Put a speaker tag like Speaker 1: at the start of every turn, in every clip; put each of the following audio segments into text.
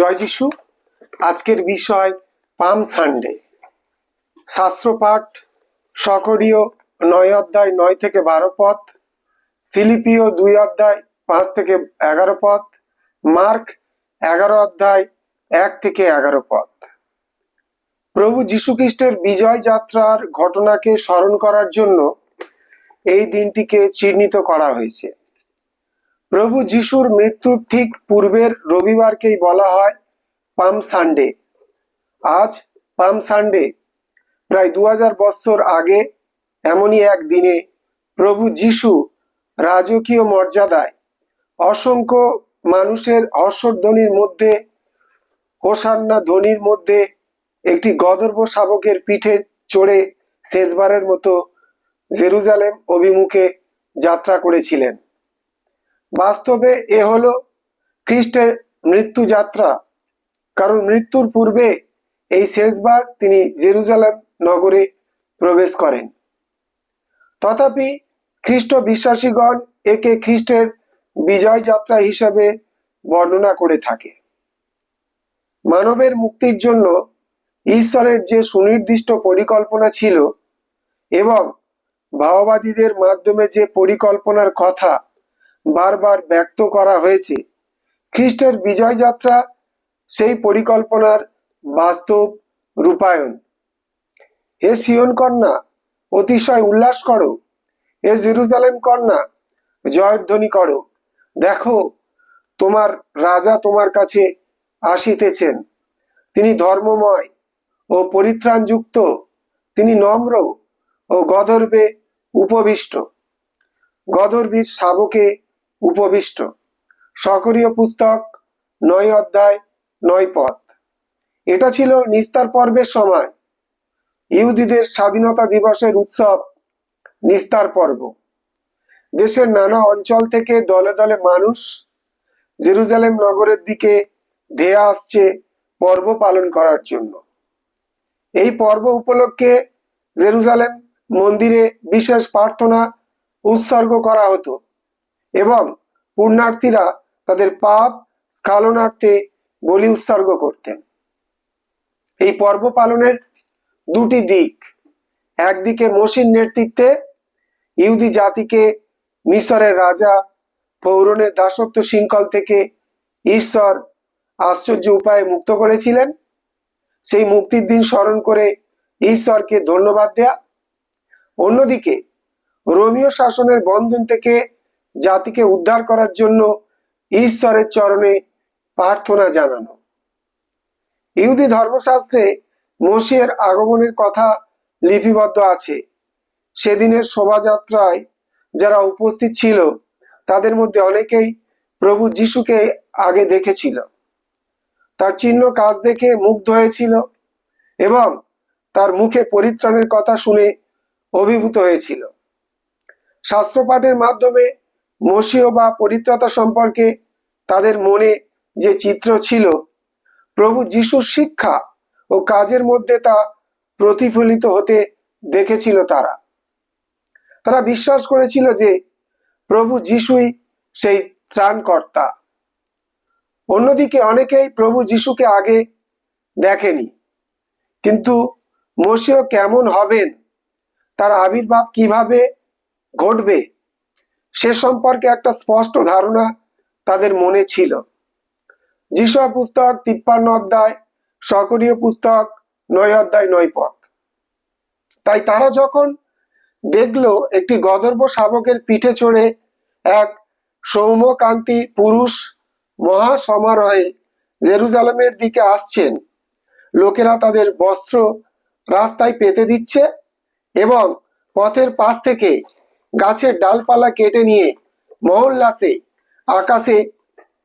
Speaker 1: জয় যিশু। আজকের বিষয় পাম সানডে। শাস্ত্রপাঠ সকরীয় নয় অধ্যায় নয় থেকে বারো পথ ফিলিপিও দুই অধ্যায় পাঁচ থেকে এগারো পথ, মার্ক এগারো অধ্যায় এক থেকে এগারো পথ। প্রভু যীশুখ্রিস্টের বিজয় যাত্রার ঘটনাকে স্মরণ করার জন্য এই দিনটিকে চিহ্নিত করা হয়েছে। প্রভু যিশুর মৃত্যুর ঠিক পূর্বের রবিবারকেই বলা হয় পাম সানডে। আজ পাম সানডে। প্রায় দু বৎসর আগে এমনই এক দিনে প্রভু যিশু রাজকীয় মর্যাদায় অসংখ্য মানুষের হর্ষধ্বনির মধ্যে, হোসান্না ধ্বনির মধ্যে একটি গদর্ব শাবকের পিঠে চড়ে শেষবারের মতো জেরুজালেম অভিমুখে যাত্রা করেছিলেন। বাস্তবে এ হল খ্রিস্টের মৃত্যু যাত্রা। কারণ মৃত্যুর পূর্বে এই শেষবার তিনি জেরুজালেম নগরে প্রবেশ করেন। তথাপি খ্রিস্ট বিশ্বাসীগণ একে খ্রিস্টের বিজয় যাত্রা হিসাবে বর্ণনা করে থাকে। মানবের মুক্তির জন্য ঈশ্বরের যে সুনির্দিষ্ট পরিকল্পনা ছিল এবং ভাওবাদীদের মাধ্যমে যে পরিকল্পনার কথা বারবার ব্যক্ত করা হয়েছে। খ্রিস্টের বিজয় যাত্রা সেই পরিকল্পনার বাস্তব রূপায়ণ। হে সিয়ন কন্যা, অতিশয় উল্লাস করো। হে জেরুজালেম কন্যা, জয়ধ্বনি করো। দেখো, তোমার রাজা তোমার কাছে আসিতেছেন। তিনি ধর্মময় ও পরিত্রাণযুক্ত। তিনি নম্র ও গদর্বে উপবিষ্ট। গদর্বীর শাবকে উপবিষ্ট। সকরীয় পুস্তক, নয় অধ্যায়, নয় পথ। এটা ছিল নিস্তার পর্বের সময়। ইহুদিদের স্বাধীনতা দিবসের উৎসব, নিস্তার পর্ব। দেশের নানা অঞ্চল থেকে দলে দলে মানুষ জেরুজালেম নগরের দিকে ধেয়ে আসছে পর্ব পালন করার জন্য। এই পর্ব উপলক্ষে জেরুজালেম মন্দিরে বিশেষ প্রার্থনা উৎসর্গ করা হতো। এবং পুণ্যার্থীরা তাদের পাপ স্খালনার্থে বলি উৎসর্গ করতেন। এই পর্ব পালনের দুটি দিক। একদিকে মসির নেতৃত্বে ইহুদি জাতিকে মিশরের রাজা পৌরনের দাসত্ব শৃঙ্খল থেকে ঈশ্বর আশ্চর্য উপায়ে মুক্ত করেছিলেন। সেই মুক্তির দিন স্মরণ করে ঈশ্বরকে ধন্যবাদ দেয়া। অন্যদিকে রোমীয় শাসনের বন্ধন থেকে জাতিকে উদ্ধার করার জন্য ঈশ্বরের চরণে প্রার্থনা জানানো। ইহুদি ধর্মশাস্ত্রে মসিয়ের আগমনের কথা লিপিবদ্ধ আছে। সেদিনের শোভাযাত্রায় যারা উপস্থিত ছিল, তাদের মধ্যে অনেকেই প্রভু যিশুকে আগে দেখেছিল। তার চিহ্ন কাজ দেখে মুগ্ধ হয়েছিল এবং তার মুখে পরিত্রাণের কথা শুনে অভিভূত হয়েছিল। শাস্ত্রপাঠের মাধ্যমে মসীয় বা পরিত্রাতা সম্পর্কে তাদের মনে যে চিত্র ছিল, প্রভু যিশুর শিক্ষা ও কাজের মধ্যে তা প্রতিফলিত হতে দেখেছিল তারা। তারা বিশ্বাস করেছিল যে প্রভু যিশুই সেই ত্রাণকর্তা। অন্যদিকে অনেকেই প্রভু যিশুকে আগে দেখেনি। কিন্তু মসিও কেমন হবেন, তার আবির্ভাব কীভাবে ঘটবে সে সম্পর্কে একটা স্পষ্ট ধারণা তাদের মনে ছিল। যিশু পুস্তক তিপ্পান্ন অধ্যায় সকরীয় পুস্তক নয় অধ্যায়, নয় পথ। তাই তারা যখন দেখল একটি গদর্ব শাবকের পিঠে চড়ে এক সৌম্যকান্তি পুরুষ মহা সমারোহে জেরুজালেমের দিকে আসছেন, লোকেরা তাদের বস্ত্র রাস্তায় পেতে দিচ্ছে এবং পথের পাশ থেকে গাছের ডালপালা কেটে নিয়ে মহল্লাসে আকাশে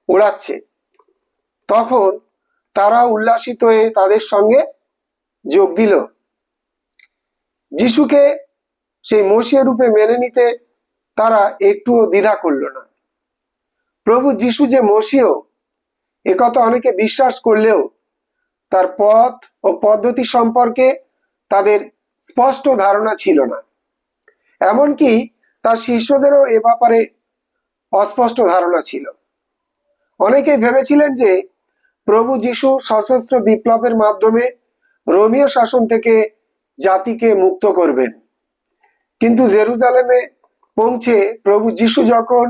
Speaker 1: উড়াচ্ছে। তখন তারা উল্লাসিত হয়ে তাদের সঙ্গে যোগ দিল। যিশুকে সেই মসিয়া রূপে মেনে নিতে তারা একটুও দ্বিধা করল না। প্রভু যিশু যে মসিও একথা অনেকে বিশ্বাস করলেও তার পথ ও পদ্ধতি সম্পর্কে তাদের স্পষ্ট ধারণা ছিল না। এমনকি তার শিষ্যদেরও এ ব্যাপারে অস্পষ্ট ধারণা ছিল। অনেকে ভেবেছিলেন যে প্রভু যিশু সশস্ত্র বিপ্লবের মাধ্যমে রোমীয় শাসন থেকে জাতিকে মুক্ত করবেন। কিন্তু জেরুজালেমে পৌঁছে প্রভু যিশু যখন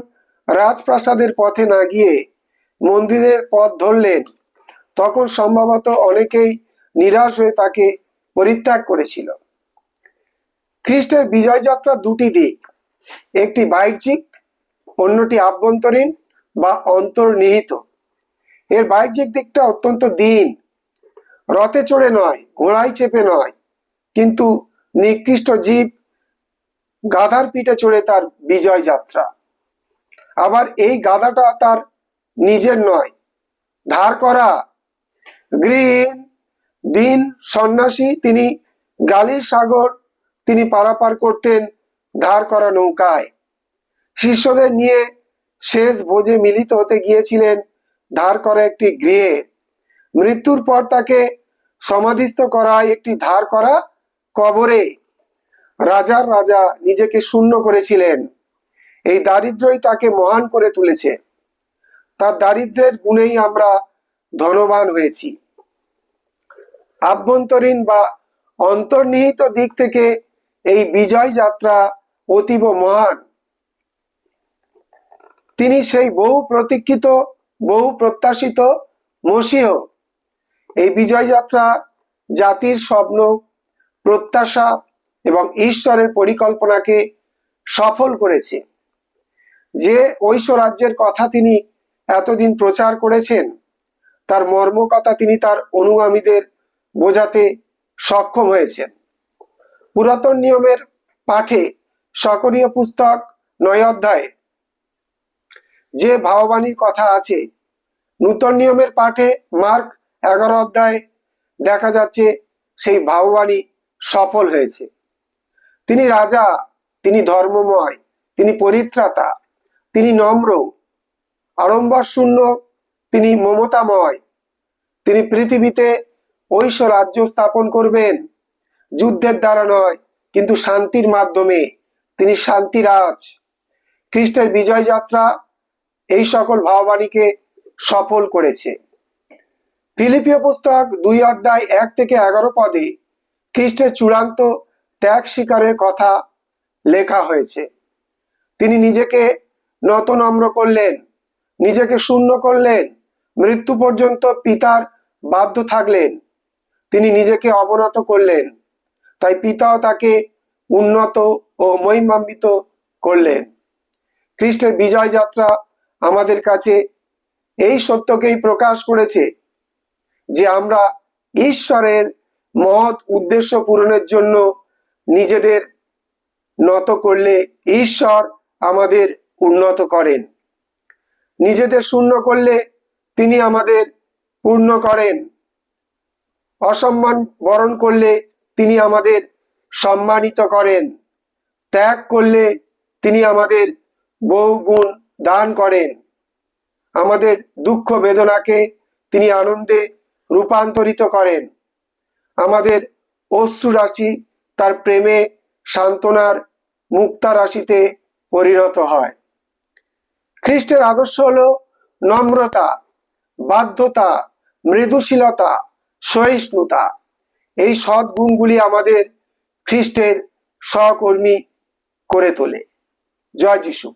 Speaker 1: রাজপ্রাসাদের পথে না গিয়ে মন্দিরের পথ ধরলেন, তখন সম্ভবত অনেকেই নিরাশ হয়ে তাকে পরিত্যাগ করেছিল। খ্রিস্টের বিজয় যাত্রার দুটি দিক একটি বাহ্যিক, অন্যটি আভ্যন্তরীণ বা অন্তর্নিহিত। এর বাহ্যিক দিকটা অত্যন্ত দিন রথে চড়ে নয়, ঘোড়ায় চেপে নয়, কিন্তু নিকৃষ্ট জীব গাধার পিঠে চড়ে তার বিজয় যাত্রা। আবার এই গাধাটা তার নিজের নয়, ধার করা। গ্রীন দিন সন্ন্যাসী, তিনি গালির সাগর তিনি পারাপার করতেন ধার করা নৌকায়। শিষ্যদের নিয়ে শেষ ভোজে মিলিত হতে গিয়েছিলেন ধার করা একটি গৃহে। মৃত্যুর পর তাকে সমাধিস্থ করা হয় একটি ধার করা কবরে। রাজার রাজা নিজেকে শূন্য করেছিলেন। এই দারিদ্রই তাকে মহান করে তুলেছে। তার দারিদ্রের গুণেই আমরা ধনবান হয়েছি। আভ্যন্তরীণ বা অন্তর্নিহিত দিক থেকে এই বিজয় যাত্রা অতীব মহান। তিনি সেই বহু প্রতীক্ষিত, বহু প্রত্যাশিত মসিহ। এই বিজয় যাত্রা জাতির স্বপ্ন, প্রত্যাশা এবং ঈশ্বরের পরিকল্পনাকে সফল করেছে। যে ঐশ্ব রাজ্যের কথা তিনি এতদিন প্রচার করেছেন, তার মর্ম কথা তিনি তার অনুগামীদের বোঝাতে সক্ষম হয়েছেন। পুরাতন নিয়মের পাঠে সকরীয় পুস্তক নয় অধ্যায়। যে ভাববাণীর কথা আছে, নূতন নিয়মের পাঠে মার্ক এগারো অধ্যায় দেখা যাচ্ছে সেই ভাববাণী সফল হয়েছে। তিনি রাজা, তিনি ধর্মময়, তিনি পরিত্রাতা, তিনি নম্র, আড়ম্বর শূন্য, তিনি মমতাময়, তিনি পৃথিবীতে ঐশ্ব রাজ্য স্থাপন করবেন। যুদ্ধের দ্বারা নয়, কিন্তু শান্তির মাধ্যমে তিনি শান্তিরাজ। খ্রিস্টের বিজয় যাত্রা এই সকল ভাববাণীকে সফল করেছে। ফিলিপীয় পুস্তক দুই অধ্যায় এক থেকে এগারো পদে খ্রিস্টের চূড়ান্ত ত্যাগ শিকারের কথা লেখা হয়েছে। তিনি নিজেকে নত নম্র করলেন, নিজেকে শূন্য করলেন, মৃত্যু পর্যন্ত পিতার বাধ্য থাকলেন। তিনি নিজেকে অবনত করলেন, তাই পিতাও তাকে উন্নত ও মহিমান্বিত করলেন। খ্রিস্টের বিজয় যাত্রা আমাদের কাছে এই সত্যকেই প্রকাশ করেছে যে আমরা ঈশ্বরের মহৎ উদ্দেশ্য পূরণের জন্য নিজেদের নত করলে ঈশ্বর আমাদের উন্নত করেন। নিজেদের শূন্য করলে তিনি আমাদের পূর্ণ করেন। অসম্মান বরণ করলে তিনি আমাদের সম্মানিত করেন। ত্যাগ করলে তিনি আমাদের বহু গুণ দান করেন। আমাদের দুঃখ বেদনাকে তিনি আনন্দে রূপান্তরিত করেন। আমাদের অশ্রু রাশি তার প্রেমে সান্ত্বনার মুক্তা রাশিতে পরিণত হয়। খ্রিস্টের আদর্শ হল নম্রতা, বাধ্যতা, মৃদুশীলতা, সহিষ্ণুতা। এই সৎ গুণগুলি আমাদের খ্রিস্টের সহকর্মী করে তোলে। জয় যিশু।